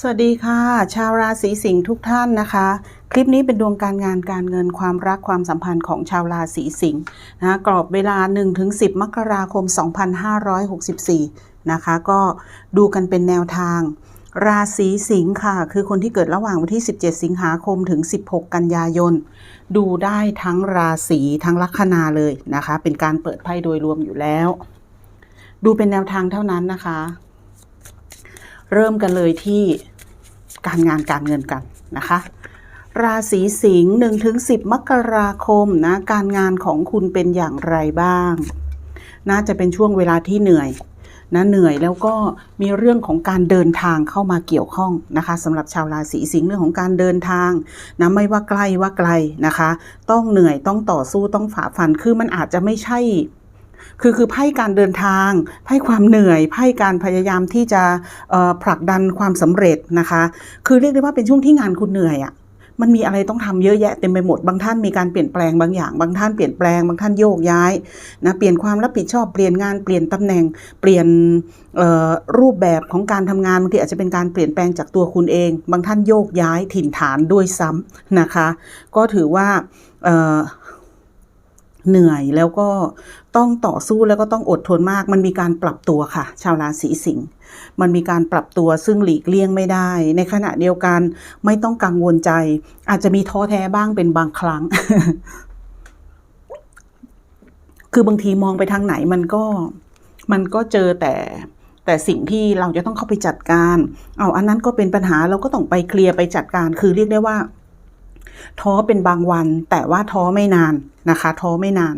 สวัสดีค่ะ ชาวราศีสิงห์ทุกท่านนะคะ คลิปนี้เป็นดวงการงานการเงินความรักความสัมพันธ์ของชาวราศีสิงห์นะกรอบเวลา 1-10 มกราคม 2564 นะคะ ก็ดูกันเป็นแนวทาง ราศีสิงห์ค่ะ คือคนที่เกิดระหว่างวันที่ 17 สิงหาคมถึง 16 กันยายน ดูได้ทั้งราศีทั้งลัคนาเลยนะคะ เป็นการเปิดไพ่โดยรวมอยู่แล้ว ดูเป็นแนวทางเท่านั้นนะคะ เริ่มกันเลยที่การงานการเงินกันนะคะ ราศีสิงห์1ถึง10มกราคมนะการงานของคุณเป็นอย่างไรบ้าง น่าจะเป็นช่วงเวลาที่เหนื่อยนะเหนื่อยแล้วก็มีเรื่องของการเดินทางเข้ามาเกี่ยวข้องนะคะสำหรับชาวราศีสิงห์เรื่องของการเดินทางนะไม่ว่าใกล้ว่าไกลนะคะ ต้องเหนื่อยต้องต่อสู้ต้องฝ่าฟันคือมันอาจจะไม่ใช่ คือคือไพ่การเดินทางไพ่ความเหนื่อยไพ่การพยายามที่จะผลักดันความสำเร็จนะคะ คือเรียกได้ว่าเป็นช่วงที่งานคุณเหนื่อยอะ่ะมันมีอะไรต้องทำเยอะแยะเต็มไปหมด บางท่านมีการเปลี่ยนแปลงบางอย่าง บางท่านเปลี่ยนแปลง บางท่านโยกย้ายนะเปลี่ยนความรับผิดชอบเปลี่ยนงานเปลี่ยนตำแหน่ง เปลี่ยนรูปแบบของการทำงานบางทีอาจจะเป็นการเปลี่ยนแปลงจากตัวคุณเอง บางท่านโยกย้ายถิ่นฐานด้วยซ้ำนะคะ ก็ถือว่า เหนื่อยแล้วก็ต้องต่อสู้แล้วก็ต้องอดทนมาก มันมีการปรับตัวค่ะ ชาวราศีสิงห์มันมีการปรับตัวซึ่งหลีกเลี่ยงไม่ได้ ในขณะเดียวกันไม่ต้องกังวลใจ อาจจะมีท้อแท้บ้างเป็นบางครั้ง คือบางทีมองไปทางไหนมันก็มันก็เจอแต่แต่สิ่งที่เราจะต้องเข้าไปจัดการ เอาอันนั้นก็เป็นปัญหาเราก็ต้องไปเคลียร์ไปจัดการ คือเรียกได้ว่า ท้อเป็นบางวัน แต่ว่าท้อไม่นานนะคะ ท้อไม่นาน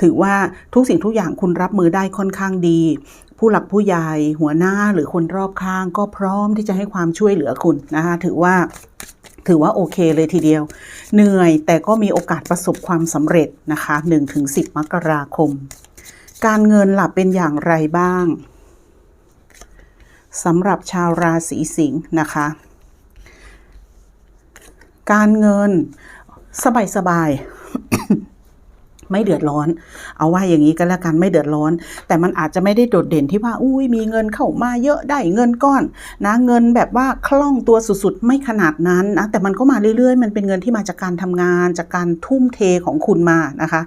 ถือว่าทุกสิ่งทุกอย่างคุณรับมือได้ค่อนข้างดี ผู้หลักผู้ใหญ่หัวหน้าหรือคนรอบข้าง ก็พร้อมที่จะให้ความช่วยเหลือคุณนะคะถือว่าถือว่าโอเคเลยทีเดียว เหนื่อยแต่ก็มีโอกาสประสบความสำเร็จนะคะ1-10 มกราคม การเงินหลับเป็นอย่างไรบ้างสำหรับชาวราศีสิงห์นะคะ การเงินสบายสบายๆไม่เดือดร้อน เอาว่าอย่างนี้ก็แล้วกันไม่เดือดร้อน แต่มันอาจจะไม่ได้โดดเด่นที่ว่า อุ้ยมีเงินเข้ามาเยอะได้เงินก้อนนะเงินแบบว่าคล่องตัวสุดๆ ไม่ขนาดนั้นนะแต่มันก็มาเรื่อยๆ มันเป็นเงินที่มาจากการทำงาน จากการทุ่มเทของคุณมานะคะ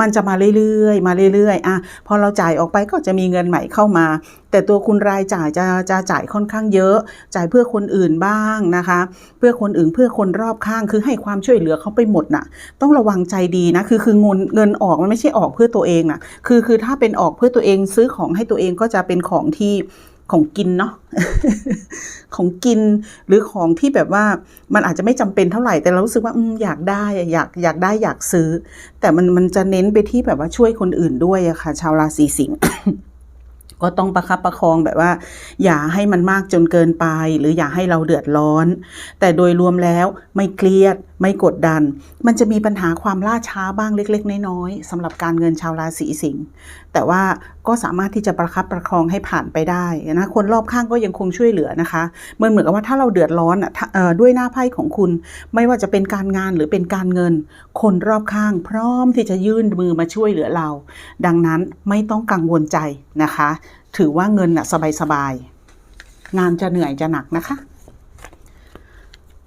มันจะมาเรื่อยๆ มาเรื่อยๆอะพอเราจ่ายออกไปก็จะมีเงินใหม่เข้ามา แต่ตัวคุณรายจ่ายจะจะจ่ายค่อนข้างเยอะ จ่ายเพื่อคนอื่นบ้างนะคะ เพื่อคนอื่นเพื่อคนรอบข้างคือให้ความช่วยเหลือเขาไปหมดน่ะ ต้องระวังใจดีนะคือคือเงินเงินออกมันไม่ใช่ออกเพื่อตัวเองน่ะคือคือถ้าเป็นออกเพื่อตัวเองซื้อของให้ตัวเองก็จะเป็นของที่ของกินเนาะของกินหรือของที่แบบว่ามันอาจจะไม่จำเป็นเท่าไหร่แต่เรารู้สึกว่าออยากได้อะอยากอยากได้อยากซื้อ แต่มันมันจะเน้นไปที่แบบว่าช่วยคนอื่นด้วยอะค่ะ ชาวราศีสิงห์ ก็ต้องประคับประคองแบบว่า อย่าให้มันมากจนเกินไป หรืออย่าให้เราเดือดร้อน แต่โดยรวมแล้วไม่เครียดไม่กดดัน มันจะมีปัญหาความล่าช้าบ้างเล็ก ๆ น้อยๆสำหรับการเงินชาวราศีสิงห์แต่ว่าก็สามารถที่จะประคับประคองให้ผ่านไปได้นะคนรอบข้างก็ยังคงช่วยเหลือนะคะเหมือนเหมือนกับว่าถ้าเราเดือดร้อนด้วยหน้าไพ่ของคุณ ไม่ว่าจะเป็นการงานหรือเป็นการเงิน คนรอบข้างพร้อมที่จะยื่นมือมาช่วยเหลือเรา ดังนั้นไม่ต้องกังวลใจนะคะ ถือว่าเงินน่ะสบายๆงานจะเหนื่อยจะหนักนะคะ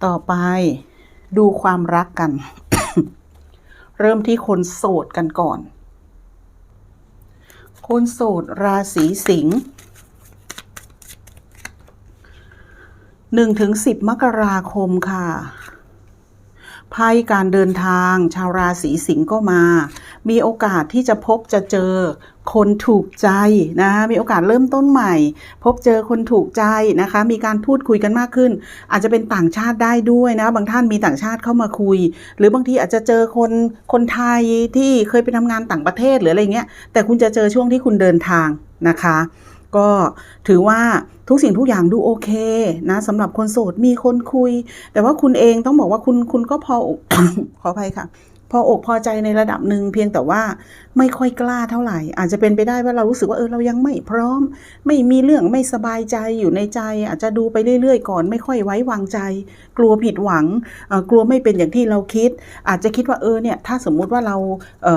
ต่อไป ดูความรักกัน เริ่มที่คนโสดกันก่อน คนโสดราศีสิงห์หนึ่งถึงสิบมกราคมค่ะ ไพ่การเดินทาง ชาวราศีสิงห์ก็มา มีโอกาสที่จะพบจะเจอคนถูกใจนะมีโอกาสเริ่มต้นใหม่ พบเจอคนถูกใจนะคะ มีการพูดคุยกันมากขึ้น อาจจะเป็นต่างชาติได้ด้วยนะ บางท่านมีต่างชาติเข้ามาคุย หรือบางทีอาจจะเจอคนคนไทยที่เคยไปทำงานต่างประเทศหรืออะไรเงี้ยแต่คุณจะเจอช่วงที่คุณเดินทางนะคะ ก็ถือว่าทุกสิ่งทุกอย่างดูโอเคนะสำหรับคนโสดมีคนคุย แต่ว่าคุณเองต้องบอกว่าคุณคุณก็พอขออภัยค่ะ พออกพอใจในระดับหนึ่งเพียงแต่ว่าไม่ค่อยกล้าเท่าไหร่ อาจจะเป็นไปได้ว่าเรารู้สึกว่าเออเรายังไม่พร้อม ไม่มีเรื่องไม่สบายใจอยู่ในใจ อาจจะดูไปเรื่อยๆ ก่อน ไม่ค่อยไว้วางใจ กลัวผิดหวังกลัวไม่เป็นอย่างที่เราคิด อาจจะคิดว่าเออเนี่ยถ้าสมมุติว่าเราเ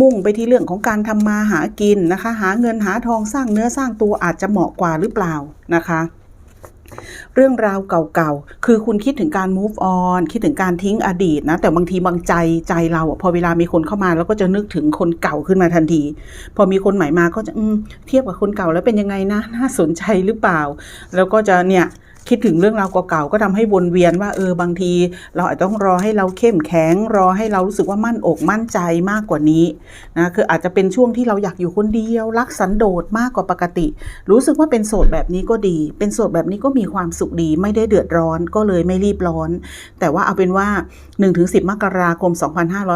มุ่งไปที่เรื่องของการทำมาหากินนะคะ หาเงินหาทองสร้างเนื้อสร้างตัวอาจจะเหมาะกว่าหรือเปล่านะคะเรื่องราวเก่าๆ คือคุณคิดถึงการ move on คิดถึงการทิ้งอดีตนะ แต่บางทีบางใจใจเราพอเวลามีคนเข้ามาเราก็จะนึกถึงคนเก่าขึ้นมาทันที พอมีคนใหม่มาก็จะเทียบกับคนเก่าแล้วเป็นยังไงนะ น่าสนใจหรือเปล่า แล้วก็จะเนี่ย คิดถึงเรื่องราวเก่าๆก็ทำให้วนเวียนว่าเออบางที เราอาจจะต้องรอให้เราเข้มแข็ง รอให้เรารู้สึกว่ามั่นอกมั่นใจมากกว่านี้นะคืออาจจะเป็นช่วงที่เราอยากอยู่คนเดียว รักสันโดษมากกว่าปกติ รู้สึกว่าเป็นโสดแบบนี้ก็ดี เป็นโสดแบบนี้ก็มีความสุขดี ไม่ได้เดือดร้อนก็เลยไม่รีบร้อน แต่ว่าเอาเป็นว่า 1-10 มกราคม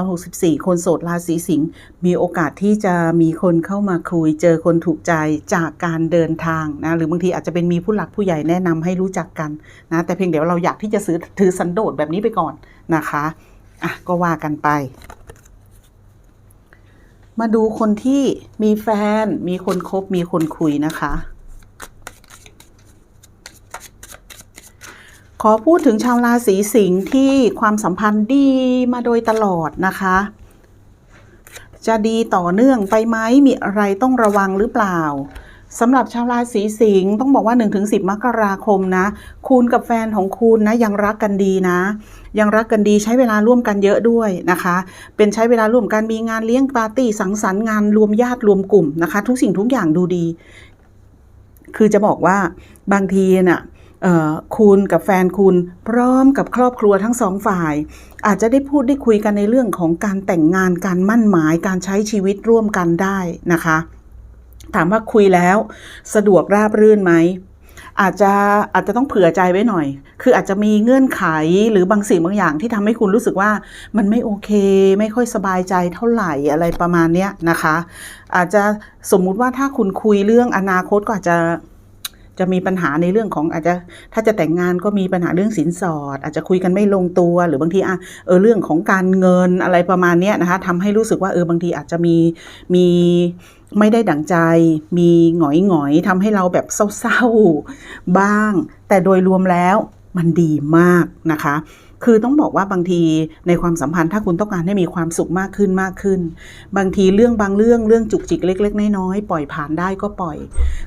2564 คนโสดราศีสิงห์มีโอกาสที่จะมีคนเข้ามาคุยเจอคนถูกใจจากการเดินทางนะหรือบางทีอาจจะเป็นมีผู้หลักผู้ใหญ่แนะนำให้รู้จักกันนะแต่เพียงเดี๋ยวเราอยากที่จะซื้อถือสันโดษแบบนี้ไปก่อนนะคะอะก็ว่ากันไป มาดูคนที่มีแฟนมีคนคบมีคนคุยนะคะ ขอพูดถึงชาวราศีสิงห์ที่ความสัมพันธ์ดีมาโดยตลอดนะคะจะดีต่อเนื่องไปไหมมีอะไรต้องระวังหรือเปล่า สำหรับชาวราศีสิงห์ต้องบอกว่า 1-10 มกราคมนะ คุณกับแฟนของคุณนะยังรักกันดีนะ ยังรักกันดีใช้เวลาร่วมกันเยอะด้วยนะคะ เป็นใช้เวลาร่วมกันมีงานเลี้ยงปาร์ตี้สังสรรค์งานรวมญาติรวมกลุ่มนะคะ ทุกสิ่งทุกอย่างดูดี คือจะบอกว่าบางทีน่ะเอ่อคุณกับแฟนคุณพร้อมกับครอบครัวทั้งสองฝ่าย อาจจะได้พูดได้คุยกันในเรื่องของการแต่งงานการมั่นหมายการใช้ชีวิตร่วมกันได้นะคะ ถามว่าคุยแล้วสะดวกราบรื่นไหมอาจจะอาจจะต้องเผื่อใจไว้หน่อย คืออาจจะมีเงื่อนไขหรือบางสิ่งบางอย่างที่ทำให้คุณรู้สึกว่ามันไม่โอเค ไม่ค่อยสบายใจเท่าไหร่อะไรประมาณเนี้ยนะคะ อาจจะสมมุติว่าถ้าคุณคุยเรื่องอนาคตก็อาจจะจะมีปัญหาในเรื่องของอาจจะถ้าจะแต่งงานก็มีปัญหาเรื่องสินสอด อาจจะคุยกันไม่ลงตัว หรือบางทีอะเออเรื่องของการเงินอะไรประมาณเนี้ยนะคะทำให้รู้สึกว่าเออบางทีอาจจะมีมี ไม่ได้ดั่งใจ มีหงอยหงอยทำให้เราแบบเศร้าๆบ้าง แต่โดยรวมแล้วมันดีมากนะคะ คือต้องบอกว่าบางทีในความสัมพันธ์ถ้าคุณต้องการให้มีความสุขมากขึ้นมากขึ้น บางทีเรื่องบางเรื่องเรื่องจุกจิกเล็ก ๆ น้อยๆปล่อยผ่านได้ก็ปล่อย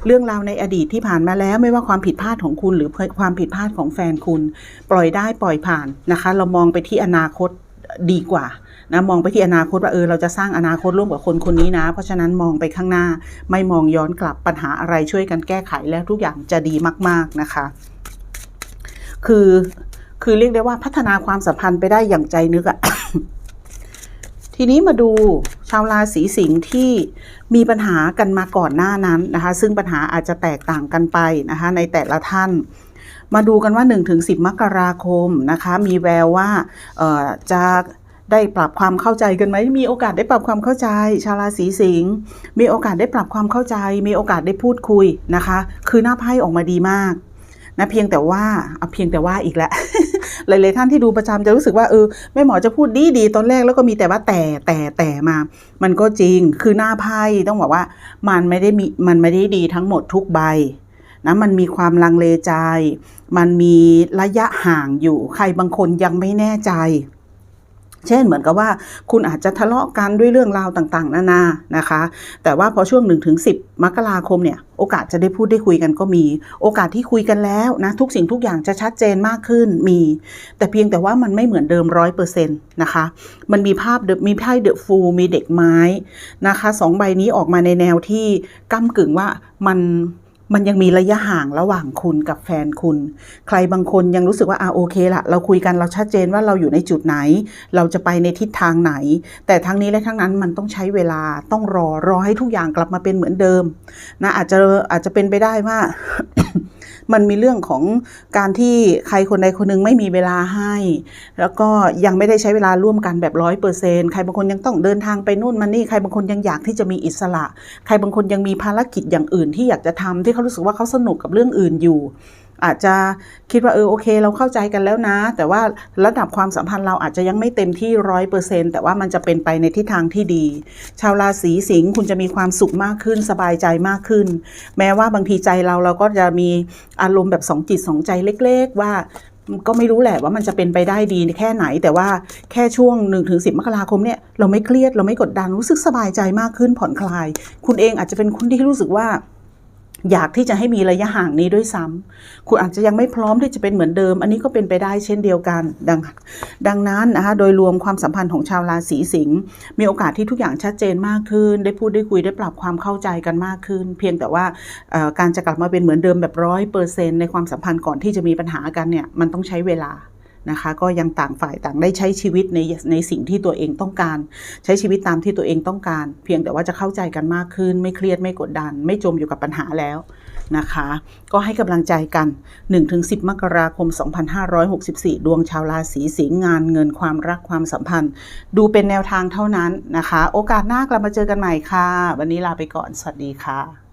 เรื่องราวในอดีตที่ผ่านมาแล้วไม่ว่าความผิดพลาดของคุณหรือความผิดพลาดของแฟนคุณ ปล่อยได้ปล่อยผ่านนะคะ เรามองไปที่อนาคตดีกว่า นะมองไปที่อนาคตว่าเออเราจะสร้างอนาคตร่วมกับคนคนนี้นะ เพราะฉะนั้นมองไปข้างหน้าไม่มองย้อนกลับปัญหาอะไรช่วยกันแก้ไขแล้วทุกอย่างจะดีมาก ๆนะคะ คือคือเรียกได้ว่าพัฒนาความสัมพันธ์ไปได้อย่างใจนึกอะทีนี้มาดูชาวราศีสิงห์ที่มีปัญหากันมาก่อนหน้านั้นนะคะ ซึ่งปัญหาอาจจะแตกต่างกันไปนะคะ ในแต่ละท่าน มาดูกันว่า 1-10 มกราคมนะคะ มีแววว่าจะ ได้ปรับความเข้าใจกันไหมมีโอกาสได้ปรับความเข้าใจ ชาวราศีสิงห์มีโอกาสได้ปรับความเข้าใจ มีโอกาสได้พูดคุยนะคะ คือหน้าไพ่ออกมาดีมากนะเพียงแต่ว่าเอาเพียงแต่ว่าอีกแล้วหลาย ๆ ท่านที่ดูประจำจะรู้สึกว่าเออแม่หมอจะพูดดีดีตอนแรกแล้วก็มีแต่ว่าแต่แต่แต่มา มันก็จริงคือหน้าไพ่ต้องบอกว่ามันไม่ได้มีมันไม่ได้ดีทั้งหมดทุกใบนะมันมีความลังเลใจ มันมีระยะห่างอยู่ ใครบางคนยังไม่แน่ใจ เช่นเหมือนกับว่าคุณอาจจะทะเลาะกันด้วยเรื่องราวต่างๆ นานานะคะ แต่ว่าพอช่วง1ถึง10มกราคมเนี่ยโอกาสจะได้พูดได้คุยกันก็มี โอกาสที่คุยกันแล้วนะทุกสิ่งทุกอย่างจะชัดเจนมากขึ้นมี แต่เพียงแต่ว่ามันไม่เหมือนเดิมร้อยเปอร์เซ็นต์นะคะมันมีภาพมีไพ่เดอะฟูมีเด็กไม้นะคะสองใบนี้ออกมาในแนวที่ก้ากึ่งว่ามัน มันยังมีระยะห่างระหว่างคุณกับแฟนคุณ ใครบางคนยังรู้สึกว่าอ่าโอเคละเราคุยกันเราชัดเจนว่าเราอยู่ในจุดไหน เราจะไปในทิศทางไหน แต่ทั้งนี้และทั้งนั้นมันต้องใช้เวลาต้องรอรอให้ทุกอย่างกลับมาเป็นเหมือนเดิมนะอาจจะอาจจะเป็นไปได้ว่า มันมีเรื่องของการที่ใครคนใดคนหนึ่งไม่มีเวลาให้ แล้วก็ยังไม่ได้ใช้เวลาร่วมกันแบบร้อยเปอร์เซนใครบางคนยังต้องเดินทางไปนู่นมานี่ ใครบางคนยังอยากที่จะมีอิสระ ใครบางคนยังมีภารกิจอย่างอื่นที่อยากจะทำที่เขารู้สึกว่าเขาสนุกกับเรื่องอื่นอยู่ อาจจะคิดว่าเออโอเค เราเข้าใจกันแล้วนะ แต่ว่าระดับความสัมพันธ์เราอาจจะยังไม่เต็มที่ร้อยเปอร์เซ็นแต่ว่ามันจะเป็นไปในทิศทางที่ดี ชาวราศีสิงห์คุณจะมีความสุขมากขึ้นสบายใจมากขึ้น แม้ว่าบางทีใจเราเราก็จะมีอารมณ์แบบสองจิตสองใจเล็ก ๆ ว่าก็ไม่รู้แหละว่ามันจะเป็นไปได้ดีแค่ไหน แต่ว่าแค่ช่วง1นถึงสิมกราคมเนี่ยเราไม่เครียดเราไม่กดดันรู้สึกสบายใจมากขึ้นผ่อนคลาย คุณเองอาจจะเป็นคนที่รู้สึกว่า อยากที่จะให้มีระยะห่างนี้ด้วยซ้ำคุณอาจจะยังไม่พร้อมที่จะเป็นเหมือนเดิม อันนี้ก็เป็นไปได้เช่นเดียวกันดังดังนั้นนะคะโดยรวมความสัมพันธ์ของชาวราศีสิงห์มีโอกาสที่ทุกอย่างชัดเจนมากขึ้น ได้พูดได้คุยได้ปรับความเข้าใจกันมากขึ้น เพียงแต่ว่าการจะกลับมาเป็นเหมือนเดิมแบบร้อยเปอร์เซ็นในความสัมพันธ์ก่อนที่จะมีปัญหากันเนี่ยมันต้องใช้เวลา นะคะ ก็ยังต่างฝ่ายต่างได้ใช้ชีวิตในในสิ่งที่ตัวเองต้องการ ใช้ชีวิตตามที่ตัวเองต้องการ เพียงแต่ว่าจะเข้าใจกันมากขึ้น ไม่เครียดไม่กดดัน ไม่จมอยู่กับปัญหาแล้วนะคะ ก็ให้กำลังใจกัน 1-10 มกราคม 2564 ดวงชาวราศีสิงห์งานเงินความรักความสัมพันธ์ ดูเป็นแนวทางเท่านั้นนะคะ โอกาสหน้ากลับมาเจอกันใหม่ค่ะ วันนี้ลาไปก่อน สวัสดีค่ะ